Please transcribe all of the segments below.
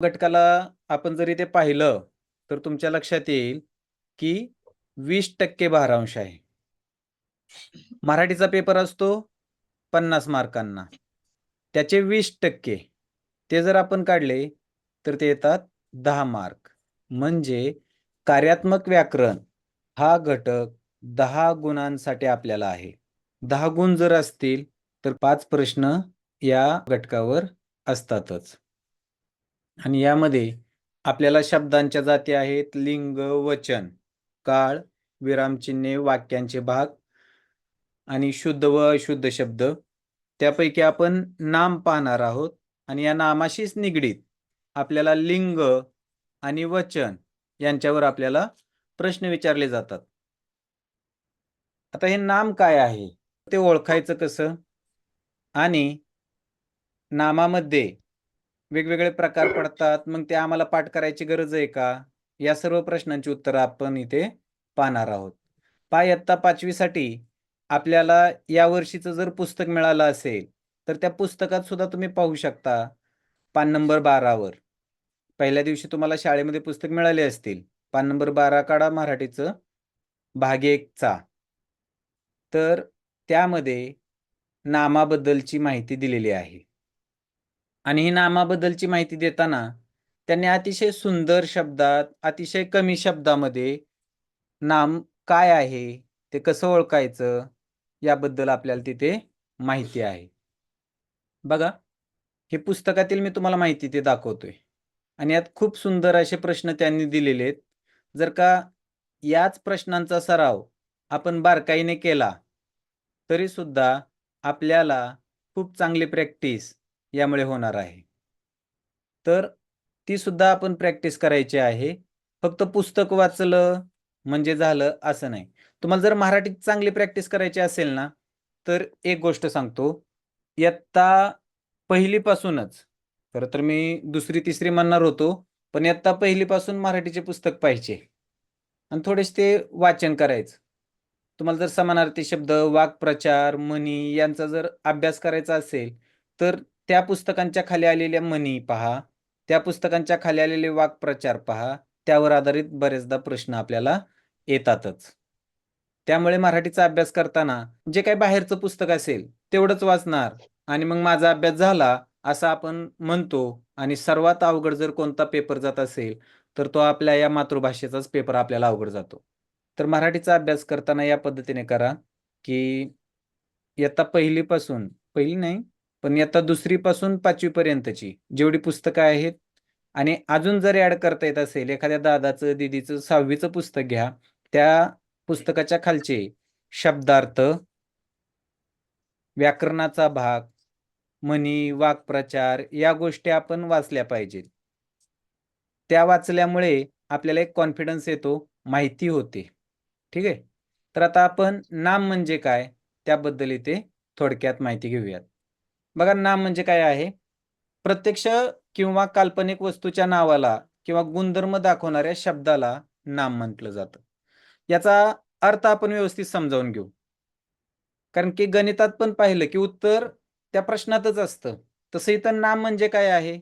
घटकाला आपण जर इथे पाहिलं तर तुमच्या लक्षात येईल की वीस टक्के भारांश आहे. मराठीचा पेपर असतो पन्नास मार्कांना. त्याचे वीस टक्के ते जर आपण काढले तर ते येतात दहा मार्क. म्हणजे कार्यात्मक व्याकरण हा घटक दहा गुणांसाठी आपल्याला आहे. दहा गुण जर असतील तर पाच प्रश्न या घटकावर असतातच. आणि यामध्ये आपल्याला शब्दांच्या जाती आहेत लिंग वचन काळ विरामचिन्हे वाक्यांचे भाग आणि शुद्ध व अशुद्ध शब्द. त्यापैकी आपण नाम पाहणार आहोत आणि या नामाशीच निगडीत आपल्याला लिंग आणि वचन यांच्यावर आपल्याला प्रश्न विचारले जातात. आता हे नाम काय आहे? ते ओळखायचं कसं? आणि नामामध्ये वेगवेगळे प्रकार पडतात. मग ते आम्हाला पाठ करायची गरज आहे का? या सर्व प्रश्नांची उत्तरं आपण इथे पाहणार आहोत. पा इयत्ता पाचवीसाठी आपल्याला या वर्षीचं जर पुस्तक मिळालं असेल तर त्या पुस्तकात सुद्धा तुम्ही पाहू शकता. पान नंबर बारावर. पहिल्या दिवशी तुम्हाला शाळेमध्ये पुस्तक मिळाले असतील. पान नंबर बारा काढा मराठीचं. भाग एकचा. तर त्यामध्ये नामाबद्दलची माहिती दिलेली आहे. आणि ही नामाबद्दलची माहिती देताना त्यांनी अतिशय सुंदर शब्दात अतिशय कमी शब्दामध्ये नाम काय आहे ते कसं ओळखायचं याबद्दल आपल्याला तिथे माहिती आहे. बघा हे पुस्तकातील मी तुम्हाला माहिती ते दाखवतोय. आणि यात खूप सुंदर असे प्रश्न त्यांनी दिलेले आहेत. जर का याच प्रश्नांचा सराव आपण बारकाईने केला तरी सुद्धा आपल्याला खूप चांगली प्रॅक्टिस यामुळे होणार आहे. तर ती सुद्धा आपण प्रॅक्टिस करायची आहे. फक्त पुस्तक वाचलं म्हणजे झालं असं नाही. तुम्हाला जर मराठीत चांगली प्रॅक्टिस करायची असेल ना तर एक गोष्ट सांगतो. इयत्ता पहिलीपासूनच खरं तर मी दुसरी तिसरी म्हणणार होतो पण इयत्ता पहिलीपासून मराठीचे पुस्तक पाहिजे. आणि थोडेसे ते वाचन करायचं. तुम्हाला जर समानार्थी शब्द वाक्प्रचार म्हणी यांचा जर अभ्यास करायचा असेल तर त्या पुस्तकांच्या खाली आलेल्या म्हणी पहा त्या पुस्तकांच्या खाली आलेले वाक्प्रचार पहा त्यावर आधारित बरेचदा प्रश्न आपल्याला येतातच. त्यामुळे मराठीचा अभ्यास करताना जे काही बाहेरचं पुस्तक असेल तेवढंच वाचणार आणि मग माझा अभ्यास झाला असं आपण म्हणतो आणि सर्वात अवघड जर कोणता पेपर जात असेल तर तो आपल्या या मातृभाषेचाच पेपर आपल्याला अवघड जातो. तर मराठीचा अभ्यास करताना या पद्धतीने करा की इयत्ता पहिलीपासून पहिली नाही पण इयत्ता दुसरीपासून पाचवीपर्यंतची जेवढी पुस्तकं आहेत आणि अजून जर ऍड करता येत असेल एखाद्या दादाचं दिदीचं सहावीचं पुस्तक घ्या त्या पुस्तकाच्या खालचे शब्दार्थ व्याकरणाचा भाग म्हणी वाक्प्रचार या गोष्टी आपण वाचल्या पाहिजेत. त्या वाचल्यामुळे आपल्याला एक कॉन्फिडन्स येतो माहिती होते. ठीक आहे? तर आता आपण नाम म्हणजे काय? त्याबद्दल इथे थोडक्यात माहिती घेऊयात. बघा नाम म्हणजे काय आहे? प्रत्यक्ष किंवा काल्पनिक वस्तूच्या नावाला किंवा गुणधर्म दाखवणाऱ्या शब्दाला नाम म्हटलं जातं. याचा अर्थ आपण व्यवस्थित समजावून घेऊ. कारण की गणितात पण पाहिलं की उत्तर त्या प्रश्नातच असतं. तसं इथं नाम म्हणजे काय आहे?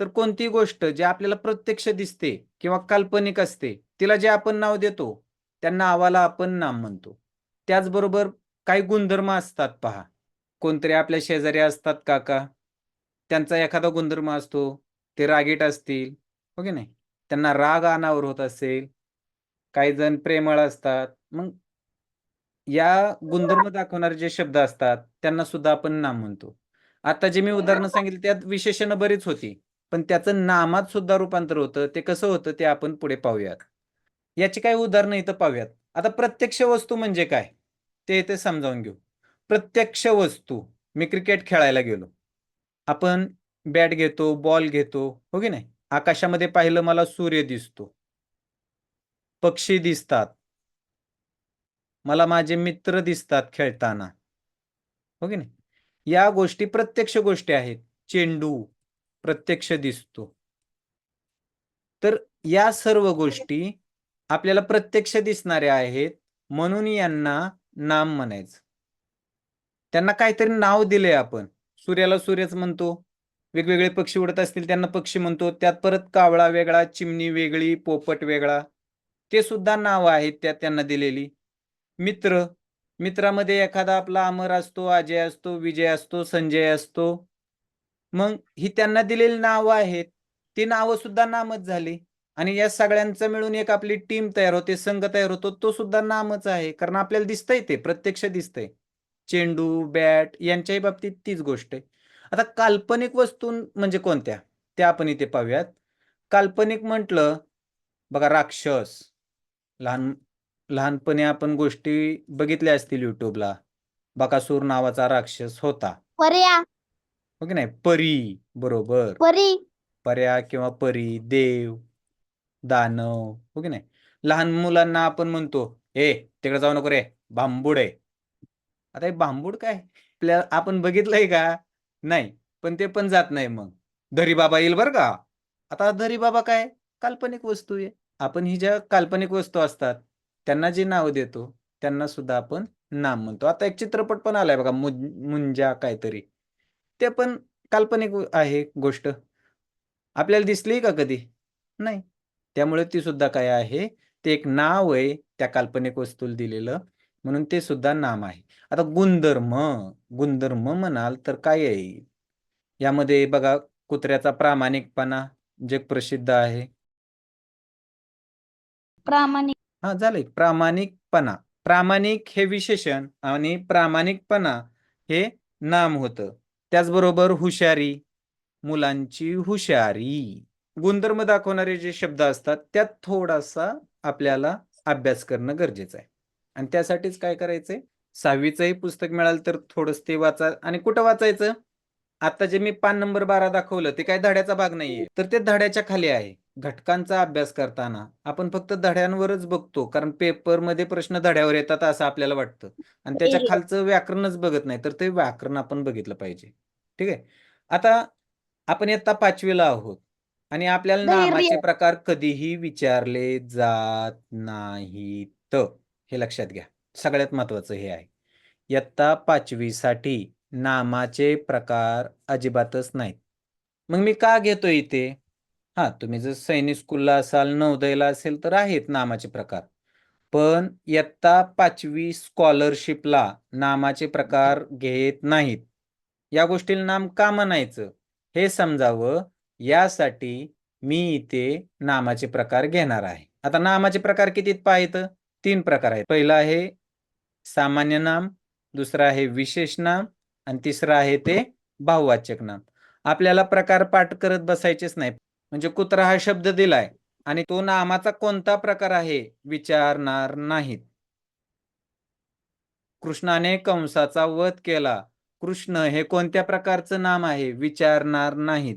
तर कोणती गोष्ट जी आपल्याला प्रत्यक्ष दिसते किंवा काल्पनिक असते तिला जे आपण नाव देतो त्या नावाला आपण नाम म्हणतो. त्याचबरोबर काही गुणधर्म असतात पहा. कोणतरी आपल्या शेजारी असतात काका. त्यांचा एखादा गुणधर्म असतो ते रागीट असतील हो की नाही? त्यांना राग अनावर होत असेल काही जण प्रेमळ असतात. मग या गुणधर्म दाखवणारे जे शब्द असतात त्यांना सुद्धा आपण नाम म्हणतो. आता जे मी उदाहरणं सांगितली त्यात विशेषण बरीच होती. पण त्याचं नामात सुद्धा रूपांतर होतं. ते कसं होतं ते आपण पुढे पाहूयात. याची काही उदाहरणं इथं पाहूयात. आता प्रत्यक्ष वस्तू म्हणजे काय? ते इथे समजावून घेऊ. प्रत्यक्ष वस्तू. मी क्रिकेट खेळायला गेलो. आपण बॅट घेतो बॉल घेतो हो की नाही? आकाशामध्ये पाहिलं मला सूर्य दिसतो. पक्षी दिसतात. मला माझे मित्र दिसतात खेळताना. हो की नाही? या गोष्टी प्रत्यक्ष गोष्टी आहेत. चेंडू प्रत्यक्ष दिसतो. तर या सर्व गोष्टी आपल्याला प्रत्यक्ष दिसणाऱ्या आहेत म्हणून यांना नाम म्हणायचं. त्यांना काहीतरी नाव दिले आपण. सूर्याला सूर्यच म्हणतो. वेगवेगळे पक्षी उडत असतील त्यांना पक्षी म्हणतो. त्यात परत कावळा वेगळा चिमणी वेगळी पोपट वेगळा. ते सुद्धा नाव आहेत त्या त्यांना दिलेली. मित्र. मित्रामध्ये एखादा आपला अमर असतो अजय असतो विजय असतो संजय असतो. मग ही त्यांना दिलेली नावं आहेत. ती नावं सुद्धा नामच झाली. आणि या सगळ्यांचं मिळून एक आपली टीम तयार होते संघ तयार होतो. तो सुद्धा नामच आहे. कारण आपल्याला दिसतंय ते प्रत्यक्ष दिसतंय. चेंडू बॅट यांच्याही बाबतीत तीच गोष्ट आहे. आता काल्पनिक वस्तू म्हणजे कोणत्या? त्या आपण इथे पाहूयात. काल्पनिक म्हटलं बघा राक्षस. लहान लहानपणी आपण गोष्टी बघितल्या असतील युट्यूबला बकासूर नावाचा राक्षस होता. पर्या. हो की नाही? परी बरोबर. परी. पर्या किंवा परी देव दानव हो की नाही? लहान मुलांना आपण म्हणतो ए तिकडे जाऊ नको रे भांबूड आहे. आता हे बांबूड काय? आपल्या आपण बघितलंय का? नाही. पण ते पण जात नाही मग. धरी बाबा येईल बरं का? आता धरी बाबा काय? काल्पनिक वस्तू आहे. आपण ही ज्या काल्पनिक वस्तू असतात त्यांना जी नाव देतो त्यांना सुद्धा आपण नाम म्हणतो. आता एक चित्रपट पण आलाय बघा मुंजा काहीतरी. ते पण काल्पनिक आहे गोष्ट. आपल्याला दिसली का कधी? नाही. त्यामुळे ती सुद्धा काय आहे? ते एक नाव आहे त्या काल्पनिक वस्तूला दिलेलं. म्हणून ते सुद्धा नाम आहे. आता गुणधर्म गुणधर्म म्हणाल तर काय आहे? यामध्ये बघा कुत्र्याचा प्रामाणिकपणा जगप्रसिद्ध आहे. प्रामाणिक. हा झालंय. प्रामाणिकपणा. प्रामाणिक हे विशेषण आणि प्रामाणिकपणा हे नाम होतं. त्याचबरोबर हुशारी मुलांची हुशारी. गुणधर्म दाखवणारे जे शब्द असतात त्यात थोडासा आपल्याला अभ्यास करणं गरजेचं आहे. आणि त्यासाठीच काय करायचंय? सहावीचंही पुस्तक मिळालं तर थोडंच ते वाचा. आणि कुठं वाचायचं? आता जे मी पान नंबर बारा दाखवलं ते काय धड्याचा भाग नाहीये. तर ते धड्याच्या खाली आहे. घटकांचा अभ्यास करताना आपण फक्त धड्यांवरच बघतो कारण पेपरमध्ये प्रश्न धड्यावर येतात असं आपल्याला वाटतं. आणि त्याच्या. खालचं व्याकरणच बघत नाही तर ते व्याकरण आपण बघितलं पाहिजे. ठीक आहे? आता आपण इयत्ता पाचवीला आहोत. आणि आपल्याला. नामाचे प्रकार कधीही विचारले जात नाहीत. हे लक्षात घ्या. सगळ्यात महत्त्वाचं हे आहे. इयत्ता पाचवीसाठी नामाचे प्रकार अजिबातच नाहीत. मग मी का घेतो इथे? हा तुम्ही जर सैनिक स्कूलला असाल नवोदयला असेल तर आहेत नामाचे प्रकार. पण इयत्ता पाचवी स्कॉलरशिपला नामाचे प्रकार घेत नाहीत. या गोष्टीला नाम का म्हणायचं? हे समजावं. यासाठी मी इथे नामाचे प्रकार घेणार आहे. आता नामाचे प्रकार किती पाहित तीन प्रकार आहेत. पहिलं आहे सामान्य नाम दुसरं आहे विशेष नाम आणि तिसरं आहे ते भाववाचक नाम. आपल्याला प्रकार पाठ करत बसायचेच नाही म्हणजे कुत्रा हा शब्द दिलाय आणि तो नामाचा कोणता प्रकार आहे विचारणार नाहीत. कृष्णाने कंसाचा वध केला. कृष्ण हे कोणत्या प्रकारचं नाम आहे विचारणार नाहीत.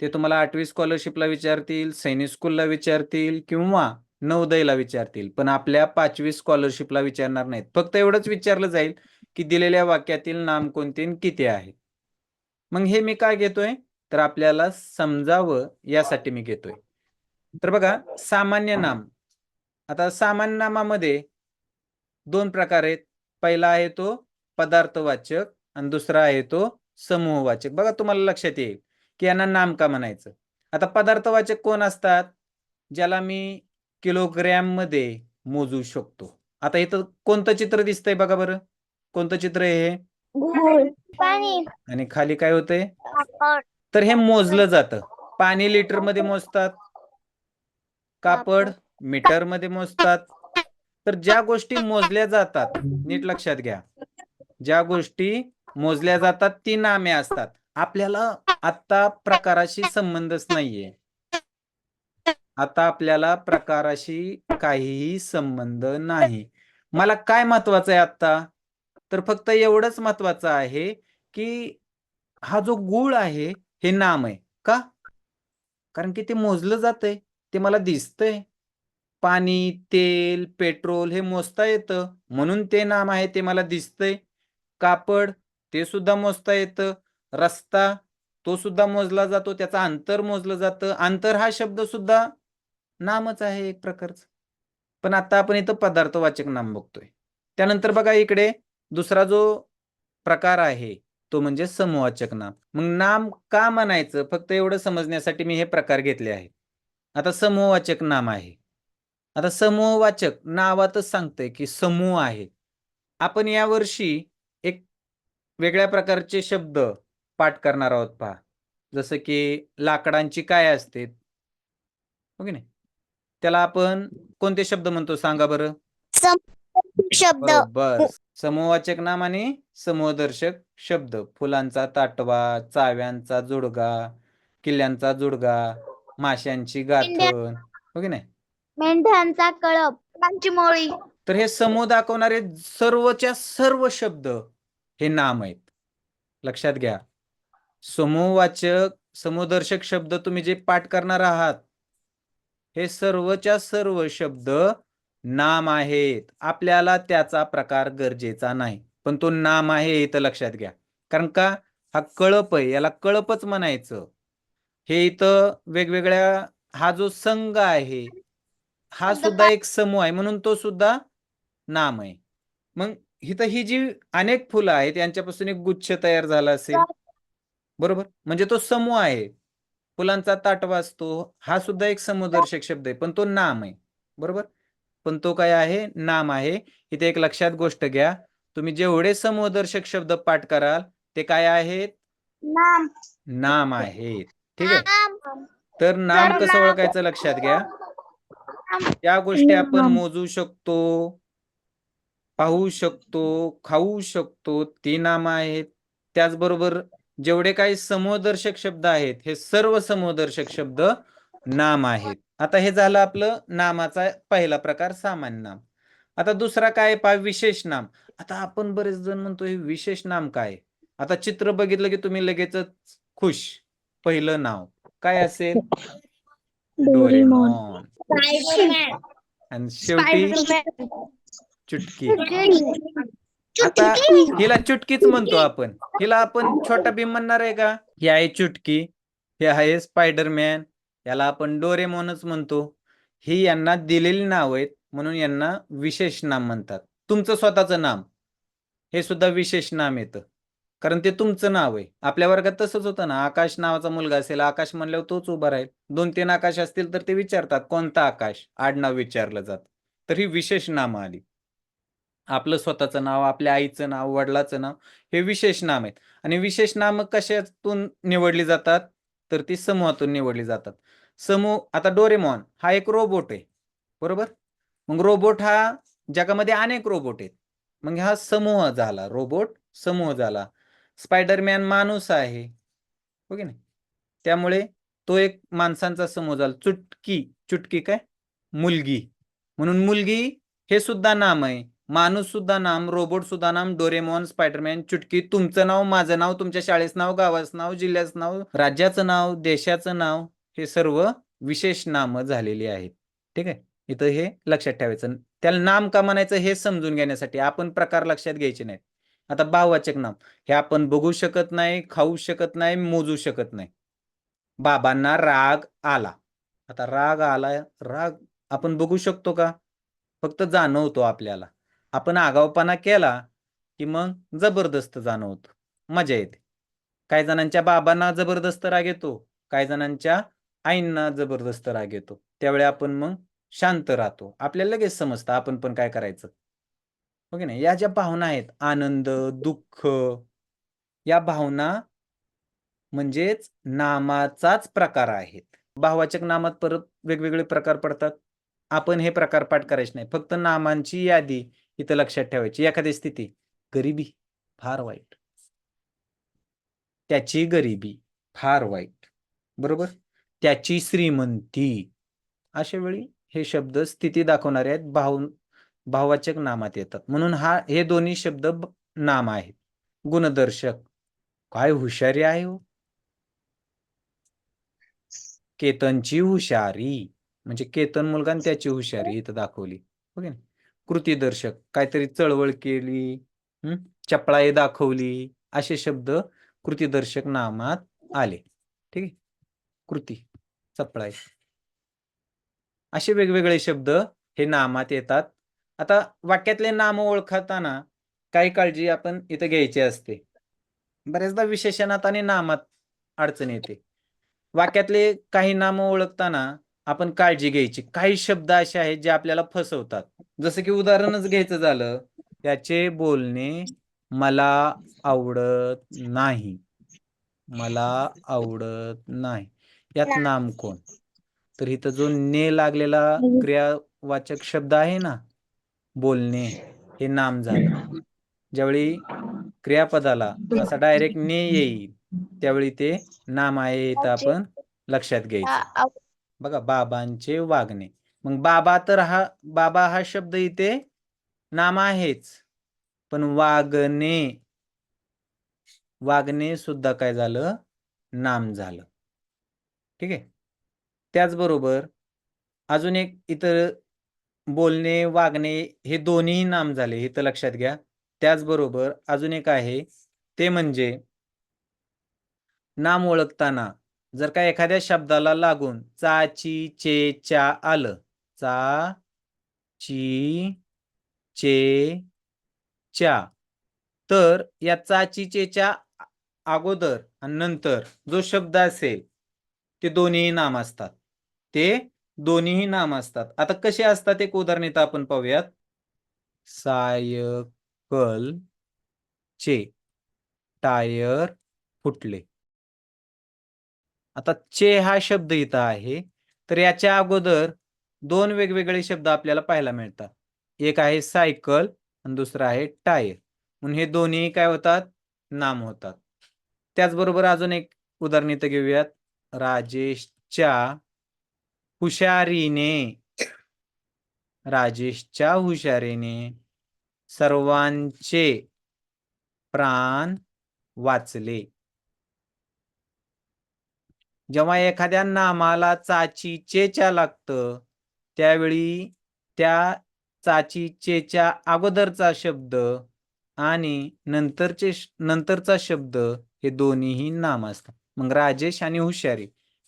ते तुम्हाला आठवी स्कॉलरशिपला विचारतील सैनिक स्कूलला विचारतील किंवा नवोदयला विचारतील पण आपल्या पाचवी स्कॉलरशिपला विचारणार नाहीत. फक्त एवढंच विचारलं जाईल की दिलेल्या वाक्यातील नाम कोणते आणि किती आहे. मग हे मी काय घेतोय? तर आपल्याला समजावं यासाठी मी घेतोय. तर बघा सामान्य नाम. आता सामान्य नामामध्ये दोन प्रकार आहेत. पहिला आहे तो पदार्थवाचक आणि दुसरा आहे तो समूहवाचक. बघा तुम्हाला लक्षात येईल की यांना नाम का म्हणायचं? आता पदार्थवाचक कोण असतात? ज्याला मी किलोग्रॅममध्ये मोजू शकतो. आता इथं कोणतं चित्र दिसतंय बघा बरं? कोणतं चित्र आहे हे? आणि खाली काय होतंय? तर हे मोजलं जातं. पाणी लिटरमध्ये मोजतात. कापड मीटरमध्ये मोजतात. तर ज्या गोष्टी मोजल्या जातात नीट लक्षात घ्या. ज्या गोष्टी मोजल्या जातात ती नामे असतात. आपल्याला आता प्रकाराशी संबंधच नाहीये. आता आपल्याला प्रकाराशी काहीही संबंध नाही. मला काय महत्वाचं आहे आता तर फक्त एवढंच महत्वाचं आहे की हा जो गुळ आहे हे नाम आहे का? कारण की ते मोजलं जातंय ते मला दिसतंय. पाणी तेल पेट्रोल हे मोजता येतं म्हणून ते नाम आहे ते मला दिसतंय. कापड ते सुद्धा मोजता येतं. रस्ता तो सुद्धा मोजला जातो त्याचं अंतर मोजलं जातं. अंतर हा शब्द सुद्धा नामच आहे एक प्रकारचं. पण आता आपण इथं पदार्थवाचक नाम बघतोय. त्यानंतर बघा इकडे दुसरा जो प्रकार आहे तो म्हणजे समूहवाचक नाम. मग नाम का म्हणायचं? फक्त एवढं समजण्यासाठी मी हे प्रकार घेतले आहे आता समूहवाचक नाम आहे. आता समूहवाचक नावातच सांगतंय की समूह आहे. आपण यावर्षी एक वेगळ्या प्रकारचे शब्द पाठ करणार आहोत पहा. जसं की लाकडांची काय असते? हो की नाही? त्याला आपण कोणते शब्द म्हणतो? सांगा बरं. शब्द. बरोबर. समूहवाचक नाम आणि समूहदर्शक शब्द. फुलांचा ताटवा चाव्यांचा जुडगा किल्ल्यांचा जुडगा माशांची गाथण. हो की नाही? मेंढ्यांचा कळप फुलांची मोळी. तर हे समूह दाखवणारे सर्वच्या सर्व शब्द हे नाम आहेत. लक्षात घ्या. समूहवाचक समूहदर्शक शब्द तुम्ही जे पाठ करणार आहात हे सर्वच्या सर्व शब्द नाम आहेत. आपल्याला त्याचा प्रकार गरजेचा नाही. पण तो नाम आहे इथं लक्षात घ्या. कारण का? हा कळप आहे. याला कळपच म्हणायचं. हे इथं वेगवेगळ्या हा जो संघ आहे हा सुद्धा एक समूह आहे. म्हणून तो सुद्धा नाम आहे. मग इथं ही जी अनेक फुलं आहेत यांच्यापासून एक गुच्छ तयार झाला असेल. बरोबर? म्हणजे तो समूह आहे. फुलांचा ताटवा असतो हा सुद्धा एक समूहदर्शक शब्द आहे पण तो नाम आहे बरोबर? पण तो काय आहे? नाम आहे. इथे एक लक्षात गोष्ट घ्या तुम्ही जेवढे समूहदर्शक शब्द पाठ कराल ते काय आहेत? नाम. नाम आहेत. ठीक आहे? तर नाम कसं ओळखायचं लक्षात घ्या. त्या गोष्टी आपण. मोजू शकतो पाहू शकतो खाऊ शकतो ती नामं आहेत. त्याचबरोबर जेवढे काही समूहदर्शक शब्द आहेत हे सर्व समूहदर्शक शब्द नाम आहेत. आता हे झालं आपलं नामाचा पहिला प्रकार सामान्य नाम. आता दुसरा काय पहा विशेष नाम. आता आपण बरेच जण म्हणतो हे विशेष नाम काय आता चित्र बघितलं की तुम्ही लगेचच खुश. पहिलं नाव. काय असेल? डोरेमॉन. आणि शेवटी चुटकी. आता हिला चुटकीच म्हणतो आपण. हिला आपण छोटा भीम म्हणणार आहे का? ही आहे चुटकी. हे आहे स्पायडरमॅन. याला आपण डोरेमॉनच म्हणतो. ही यांना दिलेली नाव आहेत. म्हणून यांना विशेष नाम म्हणतात. तुमचं स्वतःचं नाम. हे सुद्धा विशेष नाम येतं. कारण ते तुमचं नाव आहे. आपल्या वर्गात तसंच होतं ना. आकाश नावाचा मुलगा असेल आकाश म्हणल्यावर तोच उभा राहील. दोन तीन आकाश असतील तर ते विचारतात कोणता आकाश? आडनाव विचारलं जातं. तर ही विशेष नामं आली. आपलं स्वतःचं नाव आपल्या आईचं नाव वडिलाचं नाव हे विशेष नाम आहेत. आणि विशेष नामं कशातून निवडली जातात? तर ती समूहातून निवडली जातात. समूह आता डोरेमॉन हा एक रोबोट आहे. बरोबर? मग रोबोट हा जगामध्ये अनेक रोबोट आहेत. मग हा समूह झाला रोबोट समूह झाला. स्पायडरमॅन माणूस आहे. हो की नाही? त्यामुळे तो एक माणसांचा समूह झाला. चुटकी चुटकी काय? मुलगी. म्हणून मुलगी हे सुद्धा नाम आहे. माणूस सुद्धा नाम रोबोट सुद्धा नाम डोरेमॉन स्पायडरमॅन चुटकी तुमचं नाव माझं नाव तुमच्या शाळेचं नाव गावाचं नाव जिल्ह्याचं नाव राज्याचं नाव देशाचं नाव हे सर्व विशेष नामं झालेली आहेत. ठीक आहे? इथं हे लक्षात ठेवायचं. त्याला नाम का म्हणायचं हे समजून घेण्यासाठी आपण प्रकार लक्षात घ्यायचे नाहीत. आता भाववाचक नाम. हे आपण बघू शकत नाही खाऊ शकत नाही मोजू शकत नाही. बाबांना राग आला. आता राग आला राग आपण बघू शकतो का? फक्त जाणवतो आपल्याला. आपण आगावपणा केला की मग जबरदस्त जाणवतो. मजा येते. काही जणांच्या बाबांना जबरदस्त राग येतो काही जणांच्या आईंना जबरदस्त राग येतो. त्यावेळी आपण मग शांत राहतो. आपल्याला लगेच समजतं आपण पण काय करायचं? हो की नाही? या ज्या भावना आहेत आनंद दुःख या भावना म्हणजेच नामाचाच प्रकार आहेत. भाववाचक नामात परत वेगवेगळे प्रकार पडतात. आपण हे प्रकार पाठ करायचे नाही. फक्त नामांची यादी इथं लक्षात ठेवायची. एखादी स्थिती गरिबी फार वाईट. त्याची गरिबी फार वाईट. बरोबर? त्याची श्रीमंती. अशा वेळी हे शब्द स्थिती दाखवणारे आहेत. भाव भाववाचक नामात येतात. म्हणून हा हे दोन्ही शब्द नाम आहेत. गुणदर्शक. काय हुशारी आहे हो? केतनची हुशारी. म्हणजे केतन मुलगा आणि त्याची हुशारी इथं दाखवली. ओके ना? कृतीदर्शक. काहीतरी चळवळ केली हम्म चपळाई दाखवली असे शब्द कृतीदर्शक नामात आले. ठीक आहे? कृती चपळाई. असे वेगवेगळे शब्द हे नामात येतात. आता वाक्यातले नाम ओळखताना काही काळजी आपण इथं घ्यायची असते. बऱ्याचदा विशेषणात आणि नामात अडचण येते. वाक्यातले काही नाम ओळखताना आपण काळजी घ्यायची. काही शब्द असे आहेत जे आपल्याला फसवतात. जसं की उदाहरणच घ्यायचं झालं त्याचे बोलणे मला आवडत नाही. मला आवडत नाही. यात नाम कोण? तर इथं जो ने लागलेला क्रियावाचक शब्द आहे ना बोलणे हे नाम झालं. ज्यावेळी क्रियापदाला असा डायरेक्ट ने येईल त्यावेळी ते नाम आहे इथं आपण लक्षात घ्यायचं. बघा बाबांचे वागणे. मग बाबा तर हा बाबा हा शब्द इथे नाम आहेच. पण वागणे वागणे सुद्धा काय झालं? नाम झालं. ठीक आहे? त्याचबरोबर अजून एक इतर बोलणे वागणे हे दोन्ही नाम झाले. हे तर लक्षात घ्या. त्याचबरोबर अजून एक आहे. ते म्हणजे नाम ओळखताना जर का एखाद्या शब्दाला लागून चा ची चे च्या आलं. चा ची चे च्या. तर या चा ची चे च्या अगोदर आणि नंतर जो शब्द असेल ते दोन्हीही नाम असतात. ते दोन्हीही नाम असतात. आता कसे असतात एक उदाहरण इथं आपण पाहूयात. सायकल चे टायर फुटले. आता चे हा शब्द इथं आहे. तर याच्या अगोदर दोन वेगवेगळे शब्द आपल्याला पाहायला मिळतात. एक आहे सायकल आणि दुसरा आहे टायर. म्हणून हे दोन्ही काय होतात? नाम होतात. त्याचबरोबर अजून एक उदाहरण इथं घेऊयात. राजेशच्या हुशारीने. राजेशच्या हुशारीने सर्वांचे प्राण वाचले. जेव्हा एखाद्या नामाला चाची चेच्या लागतं त्यावेळी त्या चाची चेच्या अगोदरचा शब्द आणि नंतरचे नंतरचा शब्द हे दोन्हीही नाम असतात. मग राजेश आणि हुशारी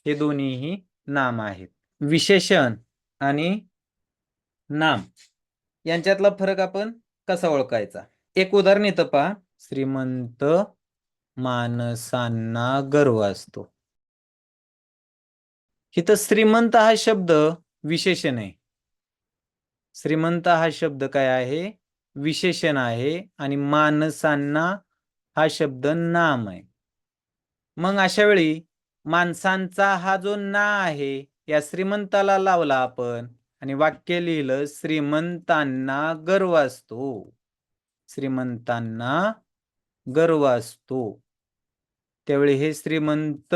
हे दोन्हीही नाम आहेत. विशेषण आणि नाम यांच्यातला फरक आपण कसा ओळखायचा? एक उदाहरण येतं पहा. श्रीमंत माणसांना गर्व असतो. इथं श्रीमंत हा शब्द विशेषण आहे. श्रीमंत हा शब्द काय आहे? विशेषण आहे आणि माणसांना हा शब्द नाम आहे. मग अशा वेळी माणसांचा हा जो ना आहे या श्रीमंताला लावला आपण आणि वाक्य लिहिलं श्रीमंतांना गर्व असतो. श्रीमंतांना गर्व असतो. त्यावेळी हे श्रीमंत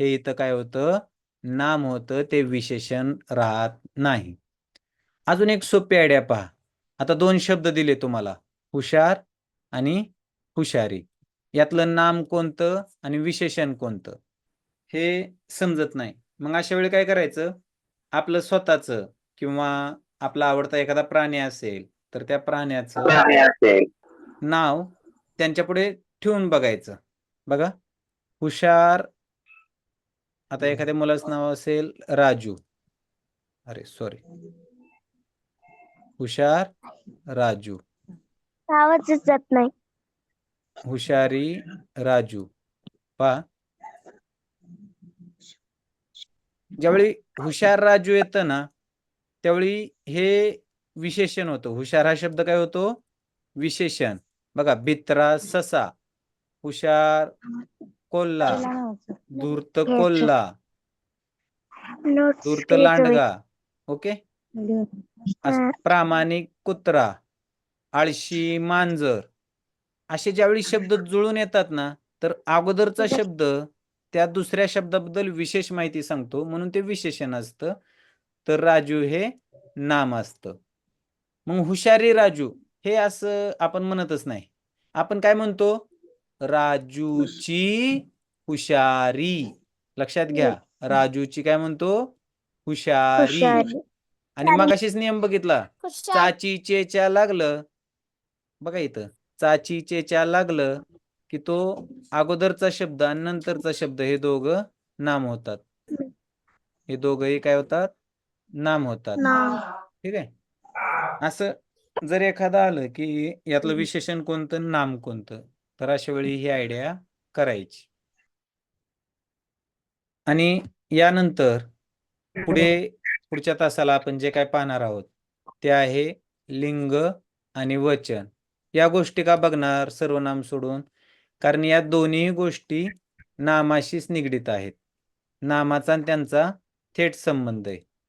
हे इथं काय होतं? नाम होतं ते विशेषण राहत नाही. अजून एक सोपी आयडिया पहा. आता दोन शब्द दिले तुम्हाला. हुशार आणि हुशारी. यातलं नाम कोणतं आणि विशेषण कोणतं? हे समजत नाही. मग अशा वेळी काय करायचं? आपलं स्वतःचं किंवा आपला आवडता एखादा प्राणी असेल तर त्या प्राण्याचं नाव त्यांच्या पुढे ठेवून बघायचं. बघा. हुशार आता एखाद्या मुलाचं नाव असेल राजू. अरे सॉरी हुशार राजू. जात नाही. हुशारी राजू. पा ज्यावेळी हुशार राजू येतं ना त्यावेळी हे विशेषण होतं. हुशार हा शब्द काय होतो? विशेषण. बघा भित्रा ससा. हुशार कोल्हा धूर्त कोल्हा. धूर्त लांडगा ओके? प्रामाणिक कुत्रा आळशी मांजर. असे ज्यावेळी शब्द जुळून येतात ना तर अगोदरचा शब्द त्या दुसऱ्या शब्दाबद्दल विशेष माहिती सांगतो. म्हणून ते विशेषण असतं. तर राजू हे नाम असतं. मग हुशारी राजू हे असं आपण म्हणतच नाही. आपण काय म्हणतो? राजूची हुशारी. लक्षात घ्या. राजूची काय म्हणतो? हुशारी. आणि मग अशीच नियम बघितला. चाची चेच्या लागलं. बघा इथं. चाची चेच्या लागलं की तो अगोदरचा शब्द आणि नंतरचा शब्द हे दोघं नाम होतात. हे दोघंही काय होतात? नाम होतात. ठीक आहे? असं जर एखादं आलं की यातलं विशेषण कोणतं? नाम कोणतं? तर अशा वेळी ही आयडिया करायची. आणि यानंतर पुढे पुढच्या तासाला आपण जे काय पाहणार आहोत ते आहे लिंग आणि वचन. या गोष्टी का बघणार? सर्वनाम सोडून. कारण या दोन्ही गोष्टी नामाशीच निगडीत आहेत. नामाचा आणि त्यांचा थेट संबंध आहे.